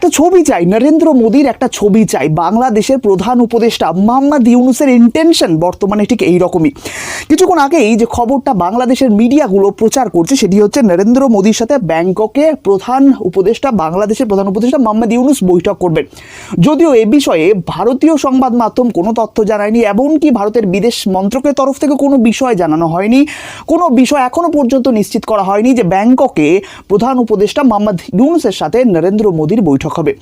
একটা ছবি চাই, নরেন্দ্র মোদীর একটা ছবি চাই। বাংলাদেশের প্রধান উপদেষ্টা মোহাম্মদ ইউনুসের ইন্টেনশন বর্তমানে ঠিক এই রকমই কিছুক্ষণ আগেই যে খবরটা বাংলাদেশের মিডিয়াগুলো প্রচার করছে, সেটি হচ্ছে নরেন্দ্র মোদীর সাথে ব্যাংককে প্রধান উপদেষ্টা, বাংলাদেশের প্রধান উপদেষ্টা মোহাম্মদ ইউনুস বৈঠক করবেন। যদিও এ বিষয়ে ভারতীয় সংবাদ মাধ্যম কোনো তথ্য জানায়নি, এমনকি ভারতের বিদেশ মন্ত্রকের তরফ থেকে কোনো বিষয় জানানো হয়নি। কোনো বিষয় এখনও পর্যন্ত নিশ্চিত করা হয়নি যে ব্যাংককে প্রধান উপদেষ্টা মোহাম্মদ ইউনুসের সাথে নরেন্দ্র মোদীর বৈঠক হবে।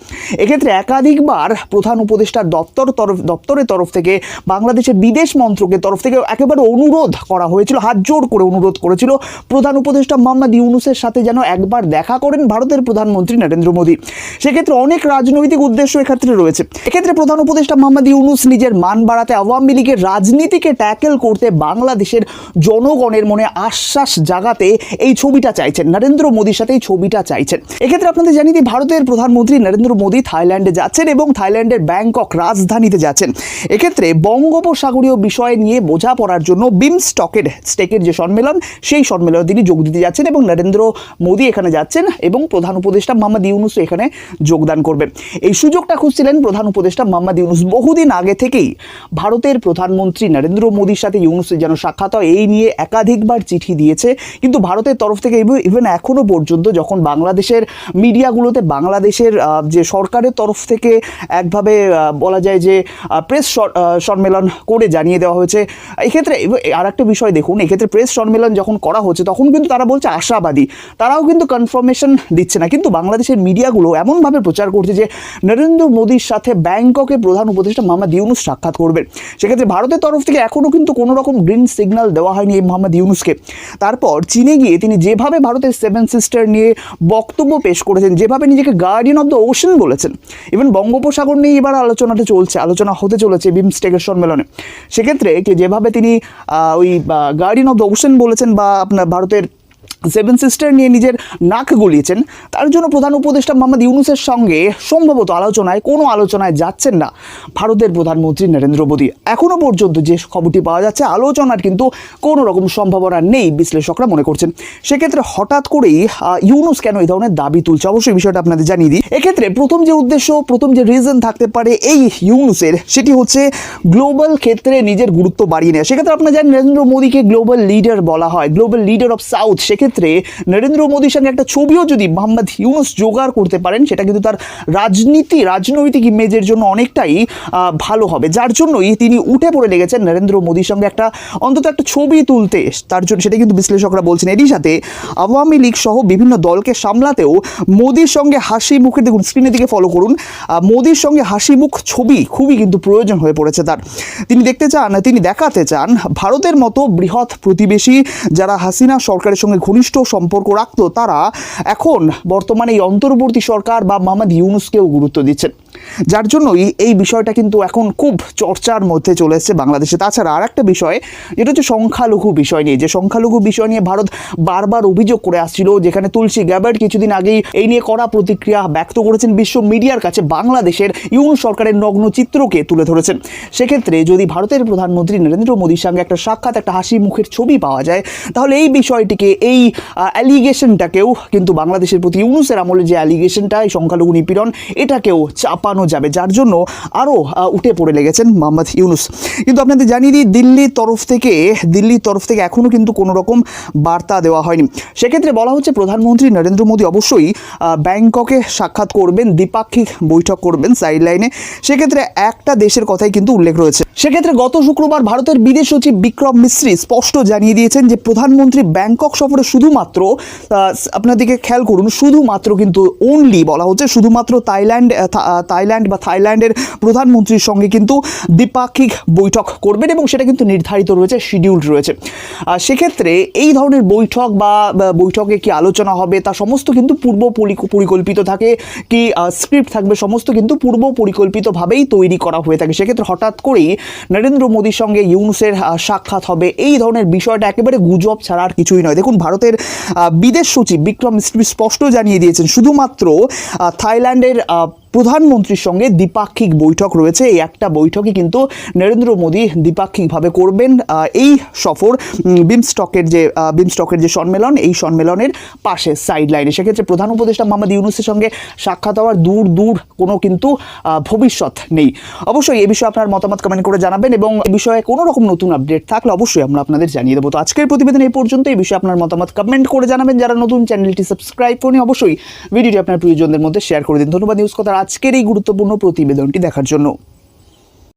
এক্ষেত্রে একাধিকবার প্রধান উপদেষ্টার দপ্তর তরফ, দপ্তরের তরফ থেকে বাংলাদেশের বিদেশ মন্ত্রকের তরফ থেকে একেবারে অনুরোধ করা হয়েছিল, হাত জোর করে অনুরোধ করেছিল প্রধান উপদেষ্টা মোহাম্মদ ইউনুসের সাথে যেন একবার দেখা করেন ভারতের প্রধানমন্ত্রী নরেন্দ্র মোদী। সেক্ষেত্রে অনেক রাজনৈতিক উদ্দেশ্য এক্ষেত্রে রয়েছে। এক্ষেত্রে প্রধান উপদেষ্টা মোহাম্মদ ইউনুস নিজের মান বাড়াতে আওয়ামী লীগের রাজনীতিকে ট্যাকেল করতে বাংলাদেশের জনগণের মনে আশ্বাস জাগাতে এই ছবিটা চাইছেন। নরেন্দ্র মোদীর সাথে এই ছবিটা চাইছেন। এক্ষেত্রে আপনাদের জানিয়ে দিই, ভারতের প্রধানমন্ত্রী নরেন্দ্র মোদী থাইল্যান্ডে যাচ্ছেন এবং থাইল্যান্ডের ব্যাংকক রাজধানীতে যাচ্ছেন। এক্ষেত্রে বঙ্গোপসাগরীয় বিষয় নিয়ে বোঝাপড়ার জন্য বিমস্টকের স্টেকের যে সম্মেলন, সেই সম্মেলনে তিনি যোগ দিতে যাচ্ছেন এবং নরেন্দ্র মোদী এখানে যাচ্ছেন এবং প্রধান উপদেষ্টা মোহাম্মদ ইউনুস এখানে যোগদান করবেন। এই সুযোগটা খুঁজছিলেন প্রধান উপদেষ্টা মোহাম্মদ ইউনুস বহুদিন আগে থেকেই। ভারতের প্রধানমন্ত্রী নরেন্দ্র মোদীর সাথে ইউনুসের যেন সাক্ষাৎ হয়, এই নিয়ে একাধিকবার চিঠি দিয়েছে। কিন্তু ভারতের তরফ থেকে ইভেন এখনও পর্যন্ত যখন বাংলাদেশের মিডিয়াগুলোতে বাংলাদেশের যে সরকারের তরফ থেকে একভাবে বলা যায় যে প্রেস সম্মেলন করে জানিয়ে দেওয়া হয়েছে। এক্ষেত্রে আর একটা বিষয় দেখুন, এক্ষেত্রে প্রেস সম্মেলন যখন করা হচ্ছে, তখন কিন্তু তারা বলছে আশাবাদী। তারাও কিন্তু কনফার্মেশন দিচ্ছে না। কিন্তু বাংলাদেশের মিডিয়াগুলো এমনভাবে প্রচার করছে যে, নরেন্দ্র মোদীর সাথে ব্যাংককে প্রধান উপদেষ্টা মোহাম্মদ ইউনুস সাক্ষাৎ করবেন। সেক্ষেত্রে ভারতের তরফ থেকে এখনও কিন্তু কোনো রকম গ্রিন সিগন্যাল দেওয়া হয়নি এই মোহাম্মদ ইউনুসকে। তারপর চীনে গিয়ে তিনি যেভাবে ভারতের সেভেন সিস্টার নিয়ে বক্তব্য পেশ করেছেন, যেভাবে নিজেকে গার্ডিয়ান অব দ্য ওশন বলেছেন। ইভেন বঙ্গোপসাগর নিয়ে এবার আলোচনাটা চলছে, আলোচনা হতে চলেছে বিমস্টেকের সম্মেলনে। সেক্ষেত্রে যেভাবে তিনি ওই গার্ডিয়ান অফ দ্য ওশন বলেছেন বা আপনার ভারতের সেভেন সিস্টার নিয়ে নিজের নাক গলিয়েছেন। তার জন্য প্রধান উপদেষ্টা মোহাম্মদ ইউনুসের সঙ্গে সম্ভবত আলোচনায়, কোনো আলোচনায় যাচ্ছেন না ভারতের প্রধানমন্ত্রী নরেন্দ্র মোদী। এখনও পর্যন্ত যে খবরটি পাওয়া যাচ্ছে, আলোচনার কিন্তু কোনো রকম সম্ভাবনা নেই বিশ্লেষকরা মনে করছেন। সেক্ষেত্রে হঠাৎ করেই ইউনুস কেন এই ধরনের দাবি তুলছে? অবশ্যই বিষয়টা আপনাদের জানিয়ে দিই। এক্ষেত্রে প্রথম যে উদ্দেশ্য, প্রথম যে রিজন থাকতে পারে এই ইউনুসের, সেটি হচ্ছে গ্লোবাল ক্ষেত্রে নিজের গুরুত্ব বাড়িয়ে নেওয়া। সেক্ষেত্রে আপনারা জানেন, নরেন্দ্র মোদীকে গ্লোবাল লিডার বলা হয়। গ্লোবাল লিডার অফ সাউথ সেক্ষেত্রে নরেন্দ্র মোদীর সঙ্গে একটা ছবিও যদি মোহাম্মদ ইউনুস জোগাড় করতে পারেন, সেটা কিন্তু তার রাজনীতি, রাজনৈতিক ইমেজের জন্য অনেকটাই ভালো হবে। যার জন্যই তিনি উঠে পড়ে লেগেছেন নরেন্দ্র মোদীর সঙ্গে একটা, অন্তত একটা ছবি তুলতে। তার জন্য সেটা কিন্তু বিশ্লেষকরা বলছেন। এরই সাথে আওয়ামী লীগ সহ বিভিন্ন দলকে সামলাতেও মোদীর সঙ্গে হাসি মুখের দেখুন স্ক্রিনের দিকে ফলো করুন। মোদীর সঙ্গে হাসি মুখ ছবি খুবই কিন্তু প্রয়োজন হয়ে পড়েছে তার। তিনি দেখতে চান, তিনি দেখাতে চান ভারতের মতো বৃহৎ প্রতিবেশী যারা হাসিনা সরকারের সঙ্গে ঘনিষ্ঠ সম্পর্ক রাখত তারা, এখন বর্তমানে এই অন্তর্বর্তী সরকার বা মোহাম্মদ ইউনুসকেও গুরুত্ব দিচ্ছেন। যার জন্যই এই বিষয়টা কিন্তু এখন খুব চর্চার মধ্যে চলে এসেছে বাংলাদেশে। তাছাড়া আর একটা বিষয়, যেটা হচ্ছে সংখ্যালঘু বিষয় নিয়ে। যে সংখ্যালঘু বিষয় নিয়ে ভারত বারবার অভিযোগ করে আসছিল, যেখানে তুলসী গ্যাবার্ড কিছুদিন আগেই এই নিয়ে কড়া প্রতিক্রিয়া ব্যক্ত করেছেন বিশ্ব মিডিয়ার কাছে। বাংলাদেশের ইউন সরকারের নগ্ন চিত্রকে তুলে ধরেছেন। সেক্ষেত্রে যদি ভারতের প্রধানমন্ত্রী নরেন্দ্র মোদীর সঙ্গে একটা সাক্ষাৎ, একটা হাসি মুখের ছবি পাওয়া যায়, তাহলে এই বিষয়টিকে এই অ্যালিগেশনটাকেও কিন্তু বাংলাদেশের প্রতি ইউনুসের আমলে যে অ্যালিগেশনটা এই সংখ্যালঘু নিপীড়ন, এটাকেও চাপানো যাবে। যার জন্য আরও উঠে পড়ে লেগেছেন মোহাম্মদ ইউনুস। কিন্তু আপনাদের জানিয়ে দিই, দিল্লির তরফ থেকে, দিল্লির তরফ থেকে এখনও কিন্তু কোনো রকম বার্তা দেওয়া হয়নি। সেক্ষেত্রে বলা হচ্ছে, প্রধানমন্ত্রী নরেন্দ্র মোদী অবশ্যই ব্যাংককে সাক্ষাৎ করবেন, দ্বিপাক্ষিক বৈঠক করবেন সাইড লাইনে সেক্ষেত্রে একটা দেশের কথাই কিন্তু উল্লেখ রয়েছে। সেক্ষেত্রে গত শুক্রবার ভারতের বিদেশ সচিব বিক্রম মিশ্রি স্পষ্ট জানিয়ে দিয়েছেন যে, প্রধানমন্ত্রী ব্যাংকক সফরে শুধুমাত্র আপনাদেরকে খেয়াল করুন, শুধুমাত্র কিন্তু ওনলি বলা হচ্ছে, শুধুমাত্র থাইল্যান্ড থাইল্যান্ড বা থাইল্যান্ডের প্রধানমন্ত্রীর সঙ্গে কিন্তু দ্বিপাক্ষিক বৈঠক করবেন এবং সেটা কিন্তু নির্ধারিত রয়েছে শিডিউল রয়েছে। সেক্ষেত্রে এই ধরনের বৈঠক বা বৈঠকে কি আলোচনা হবে, তা সমস্ত কিন্তু পূর্ব পরিকল্পিত থাকে, কি স্ক্রিপ্ট থাকবে, সমস্ত কিন্তু পূর্ব পরিকল্পিতভাবেই তৈরি করা হয়ে থাকে। সেক্ষেত্রে হঠাৎ করেই নরেন্দ্র মোদীর সঙ্গে ইউনুসের সাক্ষাৎ হবে, এই ধরনের বিষয়টা একেবারে গুজব ছাড়া আর কিছুই নয়। দেখুন ভারতের বিদেশ সচিব বিক্রম স্পষ্ট জানিয়ে দিয়েছেন। শুধুমাত্র থাইল্যান্ডের প্রধানমন্ত্রীর সঙ্গে দ্বিপাক্ষিক বৈঠক রয়েছে। এই একটা বৈঠকই কিন্তু নরেন্দ্র মোদী দ্বিপাক্ষিকভাবে করবেন। এই সফর বিমস্টকের যে বিমস্টকের যে সম্মেলন, এই সম্মেলনের পাশে সাইড লাইনে সেক্ষেত্রে প্রধান উপদেষ্টা মোহাম্মদ ইউনুসের সঙ্গে সাক্ষাৎ হওয়ার দূর দূর কোনো কিন্তু ভবিষ্যৎ নেই। অবশ্যই এই বিষয়ে আপনার মতামত কমেন্ট করে জানাবেন এবং এই বিষয়ে কোনো রকম নতুন আপডেট থাকলে অবশ্যই আমরা আপনাদের জানিয়ে দেবো। তো আজকের প্রতিবেদন এই পর্যন্ত। এই বিষয়ে আপনার মতামত কমেন্ট করে জানাবেন। যারা নতুন চ্যানেলটি সাবস্ক্রাইব করেন অবশ্যই ভিডিওটি আপনার প্রিয়জনদের মধ্যে শেয়ার করে দিন। ধন্যবাদ। নিউজ কথার আজকের এই গুরুত্বপূর্ণ প্রতিবেদনটি দেখার জন্য।